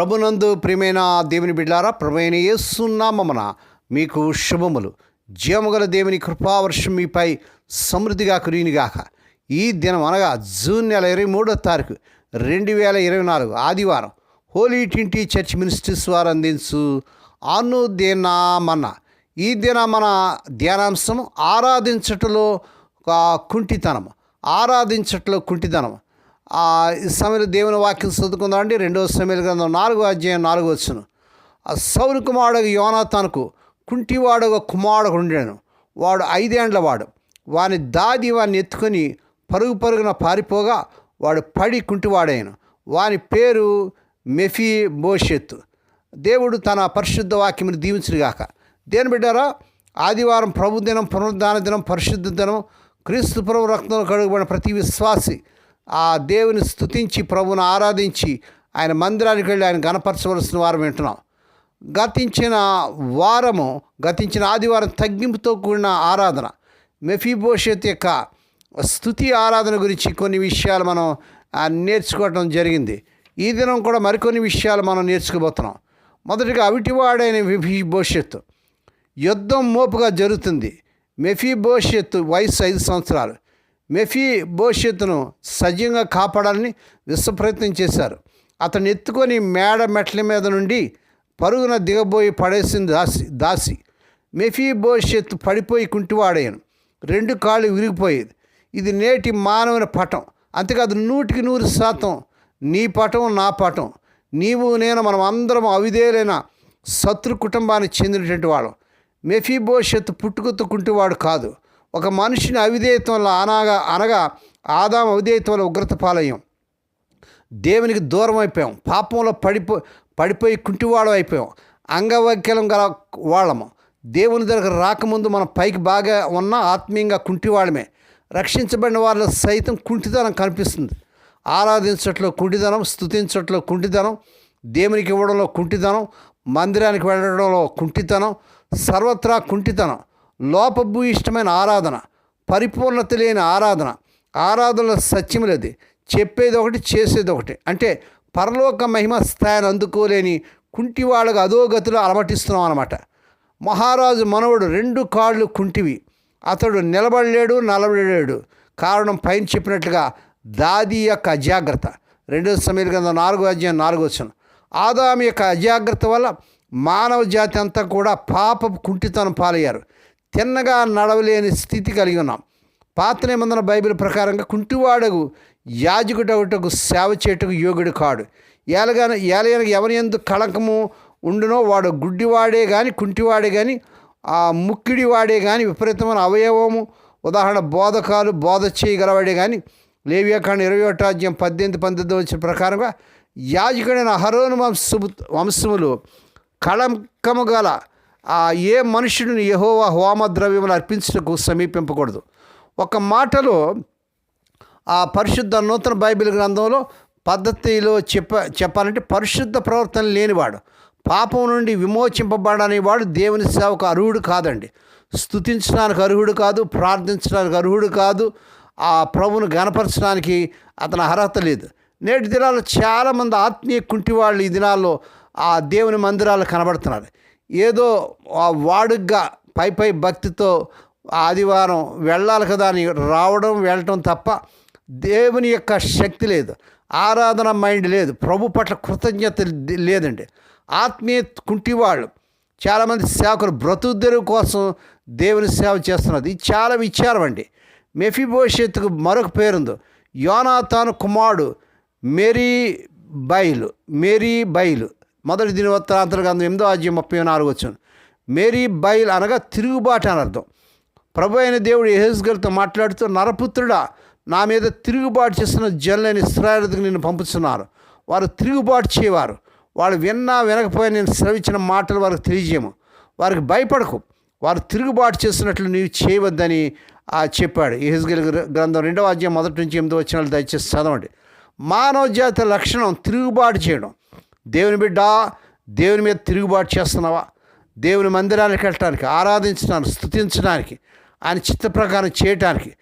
ప్రభునందు ప్రియమైన దేవుని బిడ్డారా ప్రభైన ఏసున్నామన మీకు శుభములు. జీవముగల దేవుని కృపావర్షం మీపై సమృద్ధిగా కురినిగాక ఈ దినం అనగా జూన్ నెల ఇరవై మూడో తారీఖు రెండు వేల ఇరవై నాలుగు ఆదివారం హోలీ టింటి చర్చ్ మినిస్ట్రీస్ వారు అందించు అనుదినమన్న ఈ దిన మన ధ్యానాంశం ఆరాధించటలో ఒక కుంటితనం ఆరాధించటలో కుంటితనం ఆ ఈ సమయంలో దేవుని వాక్యం చదువుకుందామండి. రెండవ సమయంలో గ్రంథం నాలుగో అధ్యాయం నాలుగో వచ్చును. ఆ సౌరు కుమారుడు యోనాతానుకు కుంటివాడు ఒక కుమారుడు ఉండాను వాడు ఐదేండ్ల వాడు. వాని దాది వాడిని ఎత్తుకొని పరుగు పరుగున పారిపోగా వాడు పడి కుంటివాడైను. వాని పేరు మెఫీ బోషెత్తు దేవుడు తన పరిశుద్ధ వాక్యమును దీవించుగాక దేని బిడ్డారా ఆదివారం ప్రభు దినం పునరుద్ధాన దినం పరిశుద్ధ దినం క్రీస్తు ప్రభు రక్తంలో కడుగుబడిన ప్రతి విశ్వాసి ఆ దేవుని స్థుతించి ప్రభును ఆరాధించి ఆయన మందిరానికి వెళ్ళి ఆయన గణపరచవలసిన వారం వింటున్నాం. గతించిన వారము గతించిన ఆదివారం తగ్గింపుతో కూడిన ఆరాధన. మెఫీభోషత్ యొక్క స్థుతి ఆరాధన గురించి కొన్ని విషయాలు మనం నేర్చుకోవటం జరిగింది. ఈ దినం కూడా మరికొన్ని విషయాలు మనం నేర్చుకోబోతున్నాం. మొదటిగా అవిటివాడైన మెఫీభోషత్ యుద్ధం మోపుగా జరుగుతుంది. మెఫీ భవిష్యత్తు వయసు ఐదు సంవత్సరాలు. మెఫీ భవిష్యత్తును సజీవంగా కాపాడాలని విశ్వ ప్రయత్నం చేశారు. అతను ఎత్తుకొని మేడ మెట్ల మీద నుండి పరుగున దిగబోయి పడేసింది దాసి దాసి. మెఫీ భవిష్యత్తు పడిపోయి కుంటివాడయ్యాను. రెండు కాళ్ళు విరిగిపోయేది. ఇది నేటి మానవుని పటం. అంతేకాదు నూటికి నూరు శాతం నీ పటం నా పటం. నీవు నేను మనం అందరం అవిధేయులైన శత్రు కుటుంబానికి చెందినటువంటి వాళ్ళు. మెఫీ భవిష్యత్తు పుట్టుకతో కుంటివాడు కాదు. ఒక మనిషిని అవిధేయత్వంలో అనగా అనగా ఆదాం అవిధేయత్వంలో ఉగ్రత పాలయ్యాం. దేవునికి దూరం అయిపోయాం. పాపంలో పడిపో పడిపోయి కుంటివాడు అయిపోయాం. అంగవైకల్యం గల వాళ్ళము. దేవుని దగ్గర రాకముందు మనం పైకి బాగా ఉన్న ఆత్మీయంగా కుంటివాళ్ళమే. రక్షించబడిన వాళ్ళ సైతం కుంటితనం కనిపిస్తుంది. ఆరాధించట్లో కుంటిదనం స్తుతించట్లో కుంటితనం దేవునికి ఇవ్వడంలో కుంటితనం మందిరానికి వెళ్ళడంలో కుంటితనం సర్వత్రా కుంటితనం లోపభూయిష్టమైన ఆరాధన పరిపూర్ణత లేని ఆరాధన. ఆరాధనలో సత్యములది. చెప్పేది ఒకటి చేసేది ఒకటి. అంటే పరలోక మహిమ స్థాయిని అందుకోలేని కుంటివాళ్ళకు అధోగతిలో అలమటిస్తున్నాం అనమాట మహారాజు మనవడు రెండు కాళ్ళు కుంటివి. అతడు నిలబడలేడు నలబడలేడు. కారణం పైన చెప్పినట్లుగా దాది యొక్క అజాగ్రత్త. రెండో సమయంలో కింద నాలుగో అధ్యాయం నాలుగో వచ్చాను ఆదాము యొక్క అజాగ్రత్త వల్ల మానవ జాతి అంతా కూడా పాప కుంటితనం పాలయ్యారు. తిన్నగా నడవలేని స్థితి కలిగి ఉన్నాం. పాత నిబంధన బైబిల్ ప్రకారంగా కుంటివాడగు యాజకుడవుటకు సేవ చేయుటకు యోగుడు కాడు. ఏలగాన ఏలయన ఎవరి ఎందు కళంకము ఉండునో వాడు గుడ్డివాడే కానీ కుంటివాడే కానీ ఆ ముక్కిడివాడే కానీ విపరీతమైన అవయవము ఉదాహరణ బోధకాలు బోధ చేయగలవాడే కానీ లేవియాకాండ ఇరవై ఒకటాజ్యం పద్దెనిమిది పంతొమ్మిది వచ్చిన ప్రకారంగా యాజకుడైన హరోను వంశము వంశములు కళంకము గల ఏ మనుషుడిని యహోవా హోమ ద్రవ్యములు అర్పించటకు సమీపింపకూడదు. ఒక మాటలో ఆ పరిశుద్ధ నూతన బైబిల్ గ్రంథంలో పద్ధతిలో చెప్ప చెప్పాలంటే పరిశుద్ధ ప్రవర్తన లేనివాడు పాపం నుండి విమోచింపబడని వాడు దేవుని సేవకు అర్హుడు కాదండి. స్తుతించడానికి అర్హుడు కాదు ప్రార్థించడానికి అర్హుడు కాదు ఆ ప్రభును గనపరచడానికి అతని అర్హత లేదు. నేటి దినాల్లో చాలామంది ఆత్మీయ కుంటివాళ్ళు ఈ దినాల్లో ఆ దేవుని మందిరాలు కనబడుతున్నారు. ఏదో ఆ వాడుగ్గా పై పై భక్తితో ఆదివారం వెళ్ళాలి కదా అని రావడం వెళ్ళటం తప్ప దేవుని యొక్క శక్తి లేదు. ఆరాధన మైండ్ లేదు. ప్రభు పట్ల కృతజ్ఞత లేదండి. ఆత్మీయ కుంటివాళ్ళు చాలామంది సేవకులు బ్రతుద్దెరువు కోసం దేవుని సేవ చేస్తున్నది. ఇది చాలా విచారం అండి. మెఫిభవిష్యత్తుకు మరొక పేరుంది. యోనాతాను కుమారుడు మేరీ బైలు మేరీ బైలు మొదటి దినవత్తరాంతర గ్రంథం ఎనిమిదో అధ్యాయం ముప్పై నాలుగు వచ్చాను మేరీ బైల్ అనగా తిరుగుబాటు అని అర్థం. ప్రభు అయిన దేవుడు యహెజ్గల్తో మాట్లాడుతూ నరపుత్రుడా నా మీద తిరుగుబాటు చేస్తున్న జనులైన ఇస్రాయలకు నేను పంపుతున్నారు. వారు తిరుగుబాటు చేయవారు. వాళ్ళు విన్నా వినకపోయినా నేను శ్రవించిన మాటలు వారికి తెలియజేయము. వారికి భయపడకు. వారు తిరుగుబాటు చేస్తున్నట్లు నీవు చేయవద్దని ఆ చెప్పాడు. యహెజ్గల్ గ్రంథం రెండవ అధ్యాయం మొదటి నుంచి ఎనిమిది వచ్చిన దయచేసి చదవండి. మానవ జాతి లక్షణం తిరుగుబాటు చేయడం. దేవుని బిడ్డ దేవుని మీద తిరుగుబాటు చేస్తున్నావా? దేవుని మందిరానికి వెళ్ళటానికి ఆరాధించడానికి స్తుతించడానికి ఆయన చిత్త ప్రకారం చేయటానికి.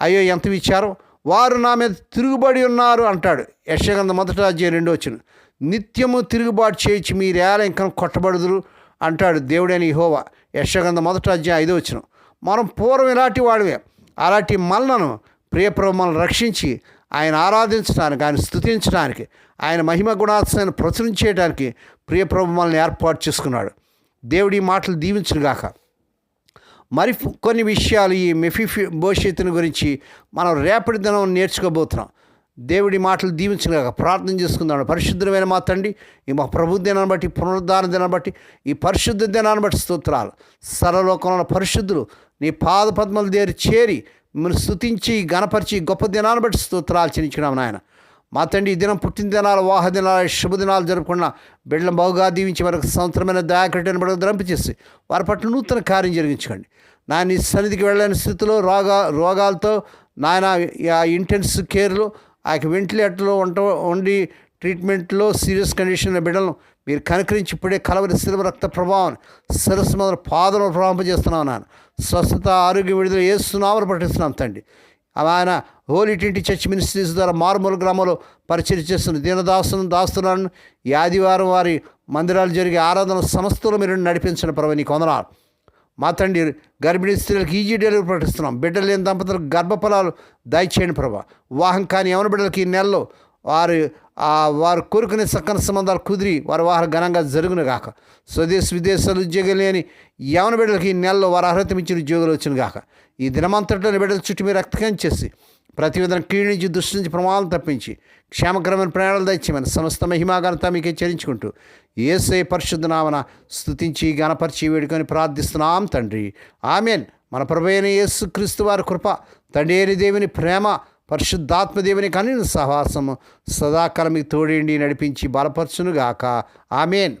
అయ్యో ఎంత విచారం. వారు నా మీద తిరుగుబడి ఉన్నారు అంటాడు. యశగంధ మొదట అధ్యాయం రెండో వచ్చిన నిత్యము తిరుగుబాటు చేయొచ్చు మీరేళ ఇంకా కొట్టబడుదురు అంటాడు దేవుడైన హోవా యశగంధ మొదట అధ్యాయం ఐదో వచ్చిన మనం పూర్వం ఇలాంటి వాడివే. అలాంటి మల్లను ప్రియప్రభు మనల్ని రక్షించి ఆయన ఆరాధించడానికి ఆయన స్థుతించడానికి ఆయన మహిమ గుణాత్సాన్ని ప్రచురించేయడానికి ప్రియప్రభు మనల్ని ఏర్పాటు చేసుకున్నాడు. దేవుడి మాటలు దీవించుగాక మరి కొన్ని విషయాలు ఈ మెఫిఫి భవిష్యత్తుని గురించి మనం రేపటి దినం నేర్చుకోబోతున్నాం. దేవుడి మాటలు దీవించలేక ప్రార్థన చేసుకుందాం. పరిశుద్ధమైన మా తండ్రి ఈ మా ప్రభు దినాన్ని బట్టి పునరుద్ధారణ దినాన్ని బట్టి ఈ పరిశుద్ధ దినాన్ని బట్టి స్తోత్రాలు. సరలోకంలో పరిశుద్ధులు నీ పాద పద్మల దగ్గర చేరి మిమ్మల్ని స్థుతించి గణపరిచి గొప్ప దినాన్ని బట్టి స్తోత్రాలు చెల్లించుకున్నాం నాయన. మా తండ్రి ఈ దినం పుట్టినదినాలు వాహ దినాలు శుభదినాలు జరుపుకున్న బిడ్డలను బాగుగా దీవించి వారికి సంవత్సరమైన దయాకటిని బడుగు ద్రంపించేసి వారి పట్ల నూతన కార్యం జరిగించుకోండి. నాయన సన్నిధికి వెళ్ళని స్థితిలో రోగా రోగాలతో నాయన ఇంటెన్స్ కేర్లో ఆ యొక్క వెంటిలేటర్లో ఉంట ఉండి ట్రీట్మెంట్లో సీరియస్ కండిషన్ బిడ్డలను మీరు కనుకరించి ఇప్పుడే కలవరి శిలువ రక్త ప్రభావం శిరస్సు మొదలు పాదలు ప్రవహింపజేస్తున్నాం నాన్న స్వస్థత ఆరోగ్య విడుదల ఏస్తున్నామని పట్టిస్తున్నాం తండ్రి. ఆయన హోలీ టింటి చర్చ్ మినిస్ట్రీస్ ద్వారా మారుమూల గ్రామంలో పరిచయం చేస్తున్న దీనదాసులను దాస్తులను ఈ ఆదివారం వారి మందిరాలు జరిగే ఆరాధన సంస్థలు మీరు నడిపించిన పర్వ నీకు వందనాలు. మా తండ్రి గర్భిణీ స్త్రీలకు ఈజీ డెలివరీ ప్రకటిస్తున్నాం. బిడ్డలు లేని దంపతులకు గర్భఫలాలు దయచేయండి ప్రభా. వివాహం కాని యవన బిడ్డలకి ఈ నెలలో వారి వారు కోరుకునే సక్కన సంబంధాలు కుదిరి వారి వాహన ఘనంగా జరుగును గాక. స్వదేశ విదేశాలు ఉద్యోగం లేని యవన బిడ్డలకి ఈ నెలలో వారు అర్హత మించిన ఉద్యోగాలు వచ్చిన గాక. ఈ దినమంతటిలోని బిడ్డల చుట్టూ మీరు రక్తకం చేసి ప్రతి విధంగా కీడు నుంచి దృష్టి నుంచి ప్రమాదం తప్పించి క్షేమకరమైన ప్రయాణాలు దయచేయమని సమస్త మహిమాగనత మీకే చరించుకుంటూ ఏసై పరిశుద్ధ నామన స్థుతించి గణపరిచి వేడుకొని ప్రార్థిస్తున్నాం తండ్రి. ఆమెన్. మన ప్రభైన యేసు క్రీస్తు వారి కృప తండ్రి అయిన దేవుని ప్రేమ పరిశుద్ధాత్మదేవుని కానీ సహవాసము సదాకాలం మీకు తోడేండి నడిపించి బలపరచునుగాక. ఆమెన్.